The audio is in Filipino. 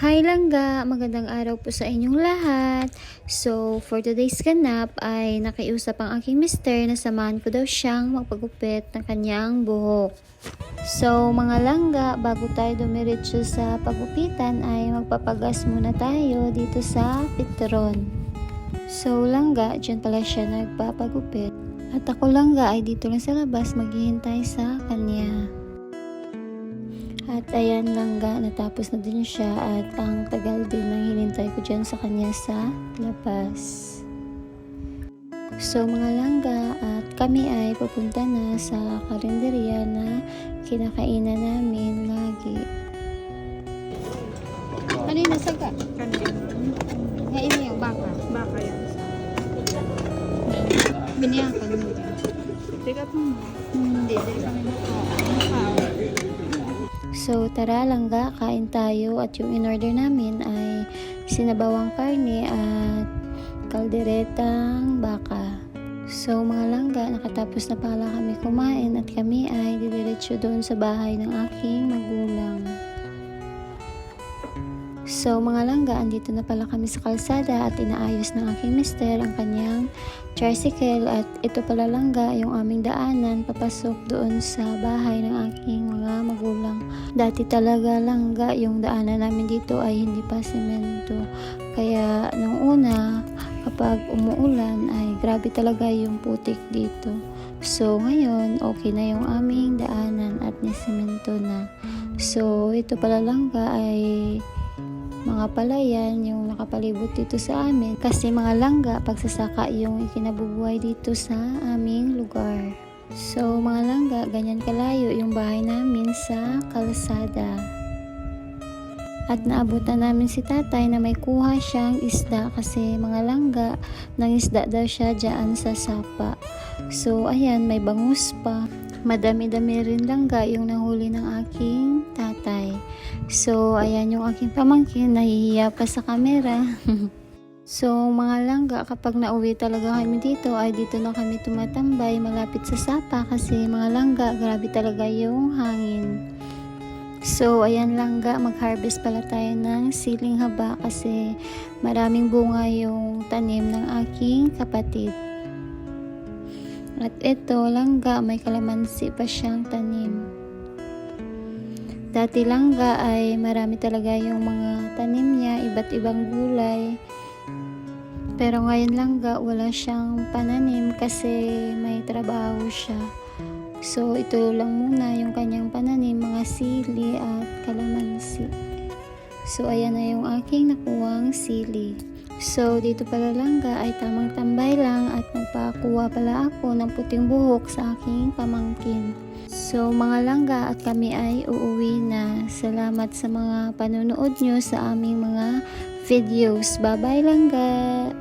Hi Langga! Magandang araw po sa inyong lahat. So, for today's ganap ay nakiusap ang aking mister na samahan ko daw siyang magpagupit ng kanyang buhok. So, mga langga, bago tayo dumiretso sa pagupitan ay magpapagas muna tayo dito sa Petron. So, langga, dyan pala siya nagpapagupit. At ako langga ay dito lang sa labas maghihintay sa kanya. At ayan langga, natapos na din siya at ang tagal din ng hinintay ko dyan sa kanya sa labas. So mga langga at kami ay pupunta na sa karinderya na kinakainan namin lagi. Kanina saga? Kanina. Ngayon yung baka. Baka yan. Ko nito. Teka po mo. Hindi, dahil kami makain. So, tara langga, kain tayo at yung in-order namin ay sinabawang karne at kalderetang baka. So, mga langga, nakatapos na pala kami kumain at kami ay didiretso doon sa bahay ng aking magulang. So, mga langga, andito na pala kami sa kalsada at inaayos ng aking mister ang kanyang tricycle at ito pala langga yung aming daanan papasok doon sa bahay ng aking mga magulang. Dati talaga langga yung daanan namin dito ay hindi pa semento. Kaya nung una kapag umuulan ay grabe talaga yung putik dito. So ngayon okay na yung aming daanan at nisemento na. So ito pala langga ay mga palayan yung nakapalibot dito sa amin kasi mga langga pagsasaka yung ikinabubuhay dito sa aming lugar. So mga langga, ganyan kalayo yung bahay namin sa kalsada. At naabutan namin si tatay na may kuha siyang isda kasi mga langga, nang isda daw siya dyan sa sapa. So ayan, may bangus pa. Madami-dami rin langga yung nahuli ng aking tatay. So, ayan yung aking pamangkin, nahihiya pa sa kamera. so, mga langga, kapag nauwi talaga kami dito, ay dito na kami tumatambay malapit sa sapa kasi mga langga, grabe talaga yung hangin. So, ayan langga, mag-harvest pala tayo ng siling haba kasi maraming bunga yung tanim ng aking kapatid. At ito, langga, may kalamansi pa siyang tanim. Dati langga ay marami talaga yung mga tanim niya, iba't ibang gulay. Pero ngayon langga, wala siyang pananim kasi may trabaho siya. So, ito lang muna yung kanyang pananim, mga sili at kalamansi. So, ayan na yung aking nakuwang sili. So, dito pala langga ay tamang tambay lang at nagpakuha pala ako ng puting buhok sa aking pamangkin. So, mga langga at kami ay uuwi na. Salamat sa mga panonood nyo sa aming mga videos. Bye-bye langga!